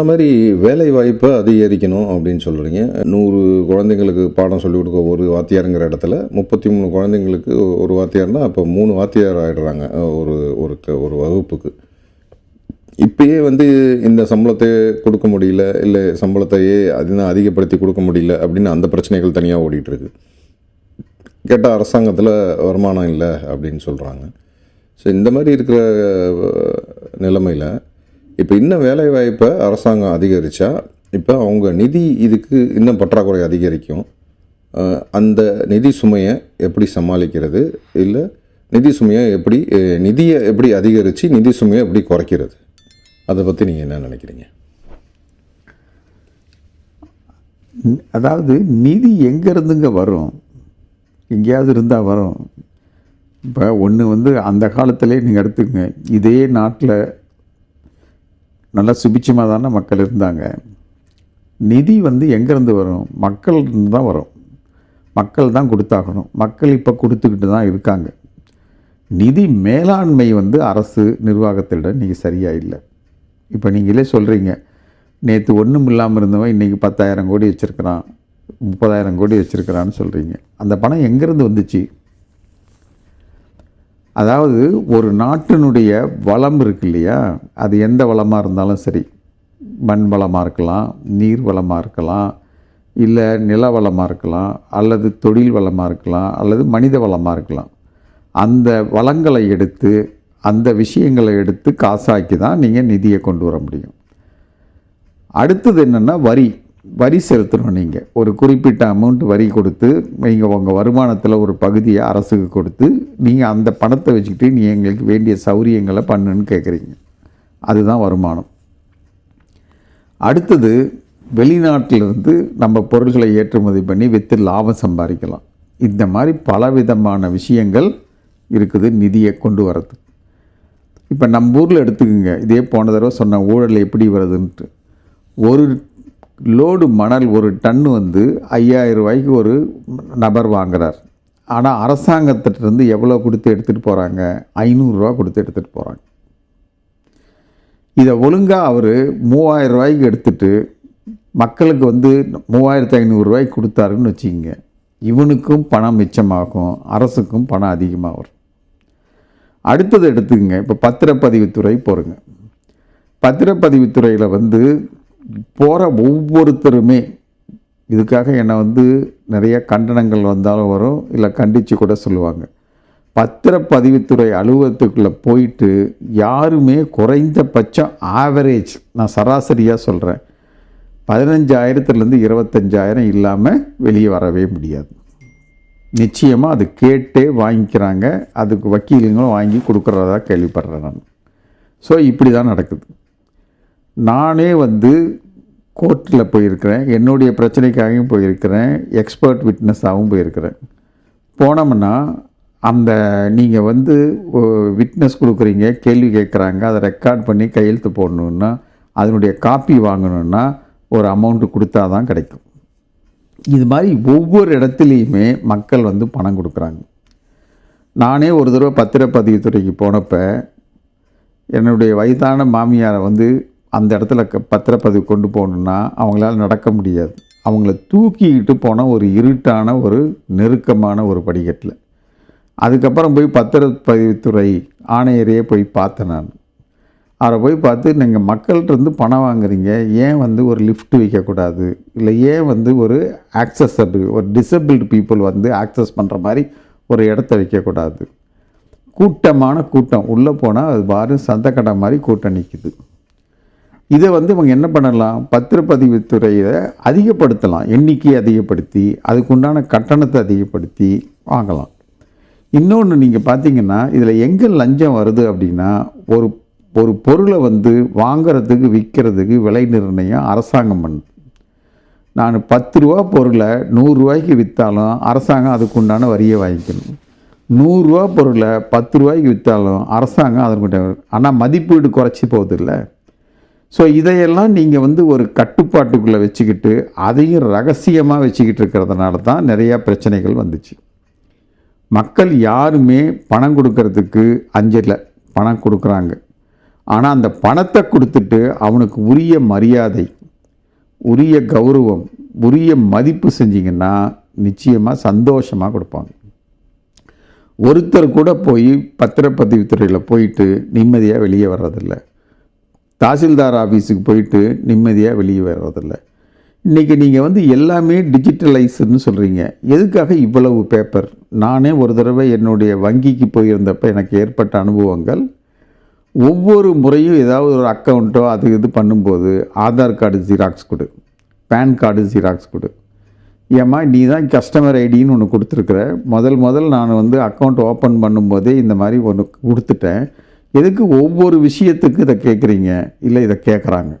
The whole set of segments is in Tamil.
சொன்ன மாதிரி வேலை வாய்ப்பை அதிகரிக்கணும் அப்படின்னு சொல்கிறீங்க நூறு குழந்தைங்களுக்கு பாடம் சொல்லிக் கொடுக்க ஒரு வாத்தியாருங்கிற இடத்துல முப்பத்தி மூணு குழந்தைங்களுக்கு ஒரு வாத்தியார்னா அப்போ மூணு வாத்தியார் ஆகிடுறாங்க ஒரு ஒரு க- ஒரு வகுப்புக்கு. இப்பயே வந்து இந்த சம்பளத்தை கொடுக்க முடியல இல்லை சம்பளத்தையே அதுதான் அதிகப்படுத்தி கொடுக்க முடியல அப்படின்னு அந்த பிரச்சனைகள் தனியாக ஓடிட்டுருக்கு கேட்டால் அரசாங்கத்தில் வருமானம் இல்லை அப்படின்னு சொல்கிறாங்க ஸோ இந்த மாதிரி இருக்கிற நிலைமையில் இப்போ இன்னும் வேலைவாய்ப்பை அரசாங்கம் அதிகரித்தா இப்போ அவங்க நிதி இதுக்கு இன்னும் பற்றாக்குறை அதிகரிக்கும். அந்த நிதி சுமையை எப்படி சமாளிக்கிறது? இல்லை நிதி சுமையை எப்படி நிதியை எப்படி அதிகரித்து நிதி சுமையை எப்படி குறைக்கிறது? அதை பற்றி நீங்கள் என்ன நினைக்கிறீங்க? அதாவது நிதி எங்கேருந்துங்க வரும்? எங்கேயாவது இருந்தால் வரும். இப்போ ஒன்று வந்து அந்த காலத்திலே நீங்கள் எடுத்துக்கங்க. இதே நாட்டில் நல்லா சுபிட்சமாக தானே மக்கள் இருந்தாங்க. நிதி வந்து எங்கேருந்து வரும்? மக்கள் இருந்து தான் வரும். மக்கள் தான் கொடுத்தாகணும். மக்கள் இப்போ கொடுத்துக்கிட்டு தான் இருக்காங்க. நிதி மேலாண்மை வந்து அரசு நிர்வாகத்திடம் இன்றைக்கி சரியாக இல்லை. இப்போ நீங்களே சொல்கிறீங்க நேற்று ஒன்றும் இல்லாமல் இருந்தவன் இன்றைக்கி பத்தாயிரம் கோடி வச்சுருக்கிறான். முப்பதாயிரம் கோடி வச்சுருக்கிறான்னு சொல்கிறீங்க அந்த பணம் எங்கேருந்து வந்துச்சு? அதாவது ஒரு நாட்டினுடைய வளம் இருக்கு இல்லையா? அது எந்த வளமாக இருந்தாலும் சரி. மண் வளமாக இருக்கலாம் நீர் வளமாக இருக்கலாம் இல்லை நில வளமாக இருக்கலாம் அல்லது தொழில் வளமாக இருக்கலாம் அல்லது மனித வளமாக இருக்கலாம். அந்த வளங்களை எடுத்து அந்த விஷயங்களை எடுத்து காசாக்கி தான் நீங்கள் நிதியை கொண்டு வர முடியும். அடுத்தது என்னென்னா வரி. வரி செலுத்தணும் நீங்கள் ஒரு குறிப்பிட்ட அமௌண்ட் வரி கொடுத்து நீங்கள் உங்கள் வருமானத்தில் ஒரு பகுதியை அரசுக்கு கொடுத்து நீங்கள் அந்த பணத்தை வச்சுக்கிட்டு நீ எங்களுக்கு வேண்டிய சௌரியங்களை பண்ணுன்னு கேட்குறீங்க அதுதான் வருமானம். அடுத்தது வெளிநாட்டிலிருந்து நம்ம பொருள்களை ஏற்றுமதி பண்ணி விற்று லாபம் சம்பாதிக்கலாம். இந்த மாதிரி பலவிதமான விஷயங்கள் இருக்குது நிதியை கொண்டு வரது. இப்போ நம்ம ஊரில் எடுத்துக்கோங்க. இதே போன தடவை சொன்ன ஊழல் எப்படி வருதுன்ட்டு. ஒரு லோடு மணல் ஒரு டன் வந்து ஐயாயிரம் ரூபாய்க்கு ஒரு நபர் வாங்குறார். ஆனால் அரசாங்கத்திட்டருந்து எவ்வளோ கொடுத்து எடுத்துகிட்டு போகிறாங்க ஐநூறுரூவா கொடுத்து எடுத்துகிட்டு போகிறாங்க இதை ஒழுங்காக அவர் மூவாயிரம் ரூபாய்க்கு எடுத்துட்டு மக்களுக்கு வந்து மூவாயிரத்து ஐநூறுரூவாய்க்கு கொடுத்தாருன்னு வச்சுக்கிங்க. இவனுக்கும் பணம் மிச்சமாகும். அரசுக்கும் பணம் அதிகமாக வரும் அடுத்தது எடுத்துக்கங்க. இப்போ பத்திரப்பதிவுத்துறை போகிறோங்க பத்திரப்பதிவுத்துறையில் வந்து போகிற ஒவ்வொருத்தருமே இதுக்காக என்னை வந்து நிறைய கண்டனங்கள் வந்தாலும் வரும் இல்லை கண்டித்து கூட சொல்லுவாங்க. பத்திரப்பதிவுத்துறை அலுவலகத்துக்குள்ளே போயிட்டு யாருமே குறைந்தபட்சம் ஆவரேஜ் நான் சராசரியாக சொல்கிறேன் பதினஞ்சாயிரத்துலேருந்து இருபத்தஞ்சாயிரம் இல்லாமல் வெளியே வரவே முடியாது. நிச்சயமாக அது கேட்டே வாங்கிக்கிறாங்க அதுக்கு வக்கீலுங்களும் வாங்கி கொடுக்குறதா கேள்விப்படுறேன் நான். ஸோ இப்படி தான் நடக்குது. நானே வந்து கோர்ட்டில் போயிருக்கிறேன். என்னுடைய பிரச்சனைக்காகவும் போயிருக்கிறேன். எக்ஸ்பர்ட் விட்னஸாகவும் போயிருக்கிறேன். போனோம்னா அந்த நீங்கள் வந்து விட்னஸ் கொடுக்குறீங்க கேள்வி கேட்குறாங்க அதை ரெக்கார்ட் பண்ணி கையெழுத்து போடணுன்னா அதனுடைய காப்பி வாங்கணுன்னா ஒரு அமௌண்ட்டு கொடுத்தா தான் கிடைக்கும். இது மாதிரி ஒவ்வொரு இடத்துலையுமே மக்கள் வந்து பணம் கொடுக்குறாங்க. நானே ஒரு தடவை பத்திரப்பதிவுத்துறைக்கு போனப்போ என்னுடைய வயதான மாமியாரை வந்து அந்த இடத்துல க- பத்திரப்பதிவு கொண்டு போகணுன்னா அவங்களால நடக்க முடியாது. அவங்கள தூக்கிக்கிட்டு போன ஒரு இருட்டான ஒரு நெருக்கமான ஒரு படிக்கட்டில். அதுக்கப்புறம் போய் பத்திரப்பதிவுத்துறை ஆணையரையே போய் பார்த்தேன் நான். அவரை போய் பார்த்து நீங்கள் மக்கள்கிட்ட இருந்து பணம் வாங்குறீங்க. ஏன் வந்து ஒரு லிஃப்ட் வைக்கக்கூடாது? இல்லை ஏன் வந்து ஒரு ஆக்சஸபிள் ஒரு டிசபிள்டு பீப்புள் வந்து ஆக்சஸ் பண்ணுற மாதிரி ஒரு இடத்த வைக்கக்கூடாது? கூட்டமான கூட்டம். உள்ளே போனால் அது பாரு சந்தக்கடை மாதிரி கூட்டம் நிற்குது இதை வந்து இவங்க என்ன பண்ணலாம்? பத்திரப்பதிவுத்துறையை அதிகப்படுத்தலாம். எண்ணிக்கையை அதிகப்படுத்தி அதுக்குண்டான கட்டணத்தை அதிகப்படுத்தி வாங்கலாம். இன்னொன்று நீங்கள் பார்த்தீங்கன்னா இதில் எங்கே லஞ்சம் வருது அப்படின்னா ஒரு ஒரு பொருளை வந்து வாங்குறதுக்கு விற்கிறதுக்கு விலை நிர்ணயம் அரசாங்கம் பண்ணுது. நான் பத்து ரூபா பொருளை நூறுரூவாய்க்கு விற்றாலும் அரசாங்கம் அதுக்குண்டான வரியை வாங்கிக்கணும். நூறுரூவா பொருளை பத்து ரூபாய்க்கு விற்றாலும் அரசாங்கம் அதற்குண்டான ஆனால் மதிப்பீடு குறைச்சி போகுது இல்லை? ஸோ இதையெல்லாம் நீங்கள் வந்து ஒரு கட்டுப்பாட்டுக்குள்ளே வச்சுக்கிட்டு அதையும் ரகசியமாக வச்சுக்கிட்டு இருக்கிறதுனால தான் நிறையா பிரச்சனைகள் வந்துச்சு. மக்கள் யாருமே பணம் கொடுக்கறதுக்கு அஞ்சலை பணம் கொடுக்குறாங்க. ஆனால் அந்த பணத்தை கொடுத்துட்டு அவனுக்கு உரிய மரியாதை உரிய கௌரவம் உரிய மதிப்பு செஞ்சிங்கன்னா நிச்சயமாக சந்தோஷமாக கொடுப்பாங்க. ஒருத்தர் கூட போய் பத்திரப்பதிவுத்துறையில் போயிட்டு நிம்மதியாக வெளியே வர்றதில்ல. தாசில்தார் ஆஃபீஸுக்கு போயிட்டு நிம்மதியாக வெளியே வர்றதில்ல. இன்றைக்கி நீங்கள் வந்து எல்லாமே டிஜிட்டலைஸ்டுன்னு சொல்கிறீங்க எதுக்காக இவ்வளவு பேப்பர் நானே ஒரு தடவை என்னுடைய வங்கிக்கு போயிருந்தப்போ எனக்கு ஏற்பட்ட அனுபவங்கள். ஒவ்வொரு முறையும் ஏதாவது ஒரு அக்கௌண்ட்டோ அது இது பண்ணும்போது ஆதார் கார்டு ஜெராக்ஸ் கொடு. பேன் கார்டு ஜெராக்ஸ் கொடு. ஏம்மா நீ தான் கஸ்டமர் ஐடின்னு ஒன்று கொடுத்துருக்குற. முதல் முதல் நான் வந்து அக்கௌண்ட் ஓப்பன் பண்ணும்போதே இந்த மாதிரி ஒன்று கொடுத்துட்டேன். எதுக்கு ஒவ்வொரு விஷயத்துக்கு இதை கேட்குறீங்க? இல்லை இதை கேட்குறாங்க.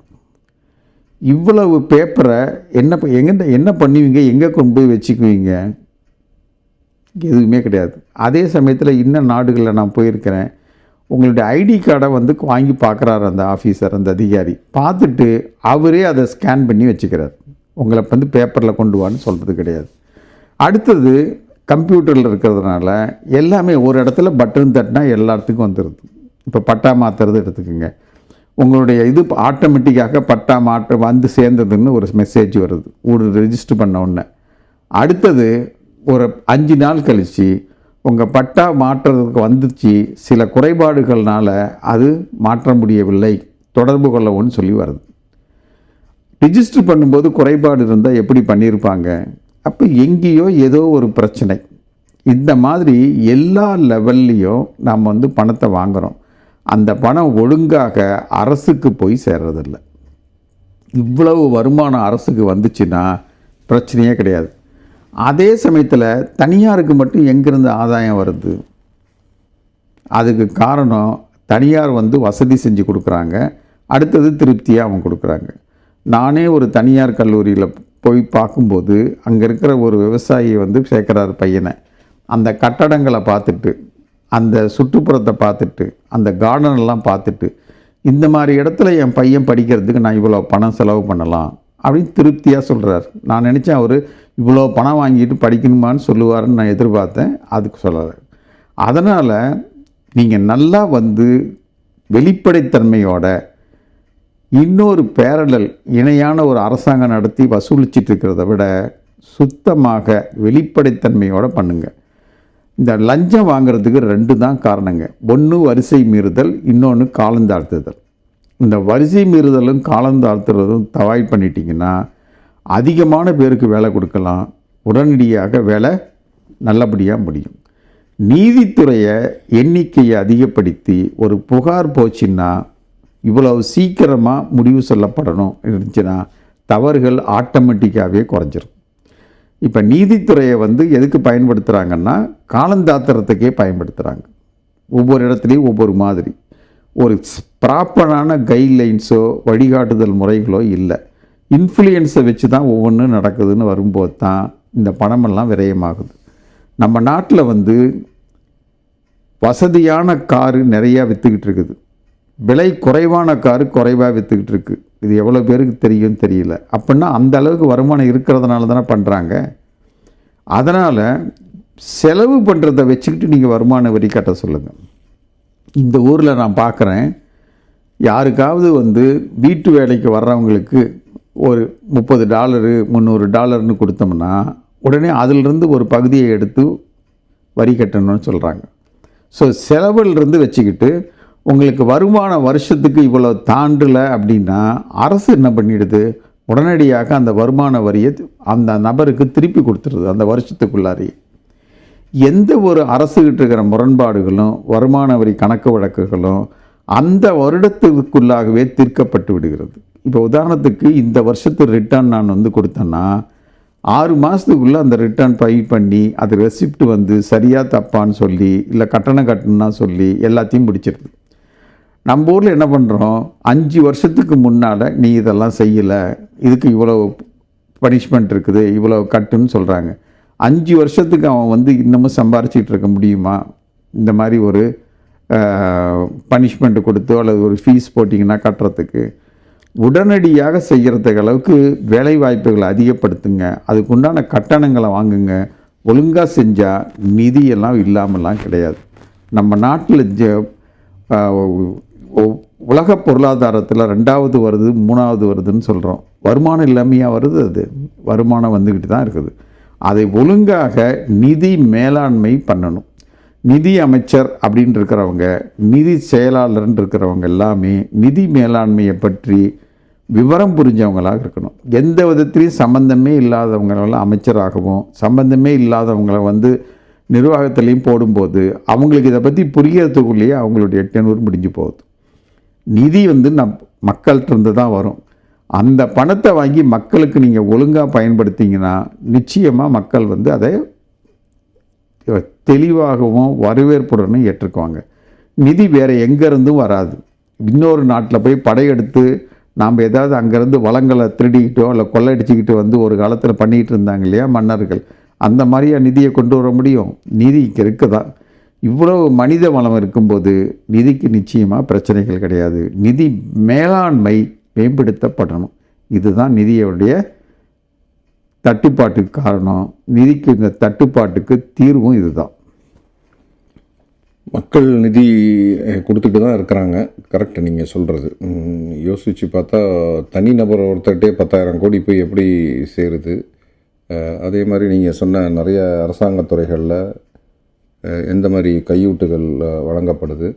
இவ்வளவு பேப்பரை என்ன எங்கிட்ட என்ன பண்ணுவீங்க? எங்கே கொண்டு போய் வச்சுக்குவீங்க? எதுவுமே கிடையாது. அதே சமயத்தில் இன்னும் நாடுகளில் நான் போயிருக்கிறேன். உங்களுடைய ஐடி கார்டை வந்து வாங்கி பார்க்குறாரு அந்த ஆஃபீஸர் அந்த அதிகாரி. பார்த்துட்டு அவரே அதை ஸ்கேன் பண்ணி வச்சுக்கிறார். உங்களை வந்து பேப்பரில் கொண்டு வான்னு சொல்கிறது கிடையாது. அடுத்தது கம்ப்யூட்டரில் இருக்கிறதுனால எல்லாமே ஒரு இடத்துல பட்டன் தட்டினா எல்லாத்துக்கும் வந்துடுது. இப்போ பட்டா மாற்றுறது எடுத்துக்கோங்க. உங்களுடைய இது ஆட்டோமேட்டிக்காக பட்டா மாற்ற வந்து சேர்ந்ததுன்னு ஒரு மெசேஜ் வருது. ஒரு ரெஜிஸ்டர் பண்ண உடனே. அடுத்தது ஒரு அஞ்சு நாள் கழித்து உங்கள் பட்டா மாற்றுறதுக்கு வந்துச்சு. சில குறைபாடுகள்னால் அது மாற்ற முடியவில்லை. தொடர்பு கொள்ளவும்னு சொல்லி வருது. ரிஜிஸ்டர் பண்ணும்போது குறைபாடு இருந்தால் எப்படி பண்ணியிருப்பாங்க? அப்போ எங்கேயோ ஏதோ ஒரு பிரச்சனை. இந்த மாதிரி எல்லா லெவல்லையும் நாம் வந்து பணத்தை வாங்குகிறோம் அந்த பணம் ஒழுங்காக அரசுக்கு போய் சேர்றதில்ல. இவ்வளவு வருமானம் அரசுக்கு வந்துச்சுன்னா பிரச்சனையே கிடையாது. அதே சமயத்தில் தனியாருக்கு மட்டும் எங்கேருந்து ஆதாயம் வருது? அதுக்கு காரணம் தனியார் வந்து வசதி செஞ்சு கொடுக்குறாங்க. அடுத்தது திருப்தியாக அவங்க கொடுக்குறாங்க. நானே ஒரு தனியார் கல்லூரியில் போய் பார்க்கும்போது அங்கே இருக்கிற ஒரு விவசாயி வந்து சேர்க்குறாரு பையனை. அந்த கட்டடங்களை பார்த்துட்டு அந்த சுற்றுப்புறத்தை பார்த்துட்டு அந்த கார்டனெல்லாம் பார்த்துட்டு இந்த மாதிரி இடத்துல என் பையன் படிக்கிறதுக்கு நான் இவ்வளோ பணம் செலவு பண்ணலாம் அப்படின்னு திருப்தியாக சொல்கிறார் நான் நினச்சேன் அவர் இவ்வளோ பணம் வாங்கிட்டு படிக்கணுமான்னு சொல்லுவாருன்னு நான் எதிர்பார்த்தேன். அதுக்கு சொல்லலை. அதனால் நீங்கள் நல்லா வந்து வெளிப்படைத்தன்மையோட இன்னொரு பேரலல் இணையான ஒரு அரசாங்கம் நடத்தி வசூலிச்சிட்டு இருக்கிறத விட சுத்தமாக வெளிப்படைத்தன்மையோடு பண்ணுங்கள் இந்த லஞ்சம் வாங்குறதுக்கு ரெண்டு தான் காரணங்க. ஒன்று வரிசை மீறுதல் இன்னொன்று காலந்தாழ்த்துதல் இந்த வரிசை மீறுதலும் காலந்தாழ்த்துறதும் தவாய் பண்ணிட்டீங்கன்னா அதிகமான பேருக்கு வேலை கொடுக்கலாம். உடனடியாக வேலை நல்லபடியாக முடியும். நீதித்துறையை எண்ணிக்கையை அதிகப்படுத்தி ஒரு புகார் போச்சுன்னா இவ்வளவு சீக்கிரமாக முடிவு சொல்லப்படணும். இருந்துச்சுன்னா தவறுகள் ஆட்டோமேட்டிக்காகவே குறைஞ்சிரும். இப்போ நீதித்துறையை வந்து எதுக்கு பயன்படுத்துகிறாங்கன்னா காலந்தாத்திரத்துக்கே பயன்படுத்துகிறாங்க ஒவ்வொரு இடத்துலையும் ஒவ்வொரு மாதிரி. ஒரு ப்ராப்பரான கைட்லைன்ஸோ வழிகாட்டுதல் முறைகளோ இல்லை. இன்ஃப்ளூயன்ஸை வச்சு தான் ஒவ்வொன்றும் நடக்குதுன்னு வரும்போது தான் இந்த பணமெல்லாம் விரயமாகுது. நம்ம நாட்டில் வந்து வசதியான காரு நிறையா விற்றுக்கிட்டு இருக்குது. விலை குறைவான காரு குறைவாக விற்றுக்கிட்டு இருக்குது இது எவ்வளோ பேருக்கு தெரியும் தெரியல. அப்படின்னா அந்த அளவுக்கு வருமானம் இருக்கிறதுனால தானே பண்ணுறாங்க அதனால் செலவு பண்ணுறதை வச்சுக்கிட்டு நீங்கள் வருமான வரி கட்ட சொல்லுங்கள் இந்த ஊரில் நான் பார்க்குறேன் யாருக்காவது வந்து வீட்டு வேலைக்கு வர்றவங்களுக்கு ஒரு முப்பது டாலரு முந்நூறு டாலர்னு கொடுத்தோம்னா உடனே அதிலிருந்து ஒரு பகுதியை எடுத்து வரி கட்டணும்னு சொல்கிறாங்க ஸோ செலவுலேருந்து வச்சுக்கிட்டு உங்களுக்கு வருமான வருஷத்துக்கு இவ்வளோ தாண்டலை அப்படின்னா அரசு என்ன பண்ணிடுது? உடனடியாக அந்த வருமான வரியை அந்த நபருக்கு திருப்பி கொடுத்துருது அந்த வருஷத்துக்குள்ளாரையே எந்த ஒரு அரசுகிட்ட இருக்கிற முரண்பாடுகளும் வருமான வரி கணக்கு வழக்குகளும் அந்த வருடத்துக்குள்ளாகவே தீர்க்கப்பட்டு விடுகிறது. இப்போ உதாரணத்துக்கு இந்த வருஷத்து ரிட்டர்ன் நான் வந்து கொடுத்தேன்னா ஆறு மாதத்துக்குள்ளே அந்த ரிட்டர்ன் ஃபைல் பண்ணி அது ரெசிப்ட் வந்து சரியாக தப்பான்னு சொல்லி இல்லை கட்டணம் கட்டணும்னா சொல்லி எல்லாத்தையும் முடிச்சிருது நம்ம ஊரில் என்ன பண்ணுறோம் அஞ்சு வருஷத்துக்கு முன்னால் நீ இதெல்லாம் செய்யலை. இதுக்கு இவ்வளோ பனிஷ்மெண்ட் இருக்குது இவ்வளோ கட்டுன்னு சொல்கிறாங்க அஞ்சு வருஷத்துக்கு அவன் வந்து இன்னமும் சம்பாரிச்சிட்டு இருக்க முடியுமா? இந்த மாதிரி ஒரு பனிஷ்மெண்ட் கொடுத்தோ அல்லது ஒரு ஃபீஸ் போட்டிங்கன்னா கட்டுறதுக்கு. உடனடியாக செய்கிறதுக்கு அளவுக்கு வேலை வாய்ப்புகளை அதிகப்படுத்துங்க. அதுக்குண்டான கட்டணங்களை வாங்குங்க. ஒழுங்காக செஞ்சால் நிதியெல்லாம் இல்லாமலாம் கிடையாது. நம்ம நாட்டில் ஜ உலக பொருளாதாரத்தில் ரெண்டாவது வருது மூணாவது வருதுன்னு சொல்கிறோம் வருமானம் இல்லாமையாக வருது அது. வருமானம் வந்துக்கிட்டு தான் இருக்குது. அதை ஒழுங்காக நிதி மேலாண்மை பண்ணணும். நிதி அமைச்சர் அப்படின்னு இருக்கிறவங்க நிதி செயலாளர்னு இருக்கிறவங்க எல்லாமே நிதி மேலாண்மையை பற்றி விவரம் புரிஞ்சவங்களாக இருக்கணும். எந்த விதத்திலையும் சம்பந்தமே இல்லாதவங்களெல்லாம் அமைச்சராகவும் சம்பந்தமே இல்லாதவங்களை வந்து நிர்வாகத்துலேயும் போடும்போது அவங்களுக்கு இதை பற்றி புரியறதுக்குள்ளேயே அவங்களுடைய டெனூர் முடிஞ்சு போகுது. நிதி வந்து நம் மக்கள்கிட்ட இருந்து தான் வரும். அந்த பணத்தை வாங்கி மக்களுக்கு நீங்கள் ஒழுங்காக பயன்படுத்திங்கன்னா நிச்சயமாக மக்கள் வந்து அதை தெளிவாகவும் வரவேற்புடனும் ஏற்றுக்குவாங்க. நிதி வேறு எங்கேருந்தும் வராது. இன்னொரு நாட்டில் போய் படையெடுத்து நாம் ஏதாவது அங்கேருந்து வளங்களை திருடிக்கிட்டோ இல்லை கொள்ளையடிச்சிக்கிட்டு வந்து ஒரு காலத்தில் பண்ணிக்கிட்டு இருந்தாங்க இல்லையா மன்னர்கள்? அந்த மாதிரியாக நிதியை கொண்டு வர முடியும்? நிதி இங்கே தான் இவ்வளவு மனித வளம் இருக்கும்போது நிதிக்கு நிச்சயமாக பிரச்சனைகள் கிடையாது. நிதி மேலாண்மை மேம்படுத்தப்படணும். இதுதான் நிதியோடைய தட்டுப்பாட்டுக்கு காரணம். நிதிக்கு இந்த தட்டுப்பாட்டுக்கு தீர்வும் இதுதான். மக்கள் நிதி கொடுத்துட்டு தான் இருக்கிறாங்க. கரெக்ட் நீங்கள் சொல்கிறது யோசித்து பார்த்தா தனிநபர் ஒருத்தர்கிட்டே பத்தாயிரம் கோடி போய் எப்படி சேருது? அதே மாதிரி நீங்கள் சொன்ன நிறைய அரசாங்கத் துறைகளில் எந்த மாதிரி கையூட்டுகள் வழங்கப்படுது.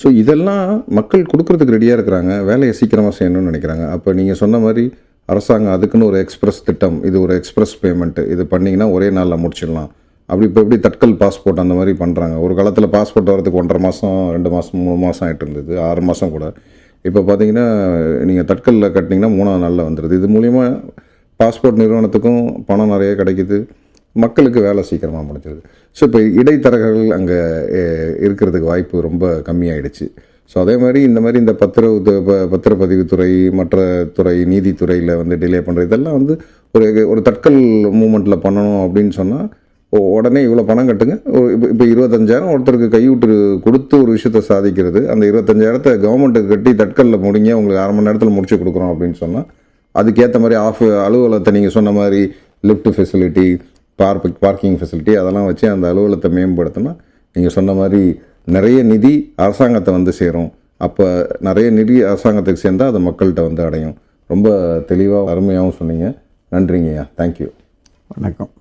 ஸோ இதெல்லாம் மக்கள் கொடுக்குறதுக்கு ரெடியாக இருக்கிறாங்க. வேலையை சீக்கிரமாக செய்யணும்னு நினைக்கிறாங்க. அப்போ நீங்கள் சொன்ன மாதிரி அரசாங்கம் அதுக்குன்னு ஒரு எக்ஸ்பிரஸ் திட்டம் இது ஒரு எக்ஸ்பிரஸ் பேமெண்ட்டு இது பண்ணிங்கன்னா ஒரே நாளில் முடிச்சிடலாம். அப்படி இப்போ எப்படி தட்கல் பாஸ்போர்ட் அந்த மாதிரி பண்ணுறாங்க ஒரு காலத்தில் பாஸ்போர்ட் வரதுக்கு ஒன்றரை மாதம் ரெண்டு மாதம் மூணு மாதம் ஆகிட்டு இருந்தது ஆறு மாதம் கூட. இப்போ பார்த்தீங்கன்னா நீங்கள் தட்கலில் கட்டினீங்கன்னா மூணாவது நாளில் வந்துடுது இது மூலிமா பாஸ்போர்ட் நிறுவனத்துக்கும் பணம் நிறைய கிடைக்குது. மக்களுக்கு வேலை சீக்கிரமாக முடிஞ்சிருது. ஸோ இப்போ இடைத்தரகர்கள் அங்கே இருக்கிறதுக்கு வாய்ப்பு ரொம்ப கம்மியாயிடுச்சு. ஸோ அதே மாதிரி இந்த மாதிரி இந்த பத்திர ப- பத்திரப்பதிவுத்துறை மற்ற துறை நீதித்துறையில் வந்து டிலே பண்ணுறது இதெல்லாம் வந்து ஒரு ஒரு தட்கல் மூமெண்ட்டில் பண்ணணும் அப்படின்னு சொன்னால் உடனே இவ்வளோ பணம் கட்டுங்க. இப்போ இப்போ இருபத்தஞ்சாயிரம் ஒருத்தருக்கு கைவிட்டு கொடுத்து ஒரு விஷயத்தை சாதிக்கிறது அந்த இருபத்தஞ்சாயிரத்தை கவர்மெண்ட்டுக்கு கட்டி தட்கலில் முடிங்க உங்களுக்கு அரை மணி நேரத்தில் முடிச்சு கொடுக்குறோம் அப்படின்னு சொன்னால் அதுக்கேற்ற மாதிரி ஆஃப் அலுவலகத்தை நீங்கள் சொன்ன மாதிரி lift facility park parking facility அதெல்லாம் வச்சு அந்த அலுவலகத்தை மேம்படுத்தினா நீங்கள் சொன்ன மாதிரி நிறைய நிதி அரசாங்கத்தை வந்து சேரும். அப்போ நிறைய நிதி அரசாங்கத்துக்கு சேர்ந்தால் அது மக்கள்கிட்ட வந்து அடையும். ரொம்ப தெளிவாக அருமையாகவும் சொன்னீங்க. நன்றிங்கய்யா. தேங்க்யூ வணக்கம்.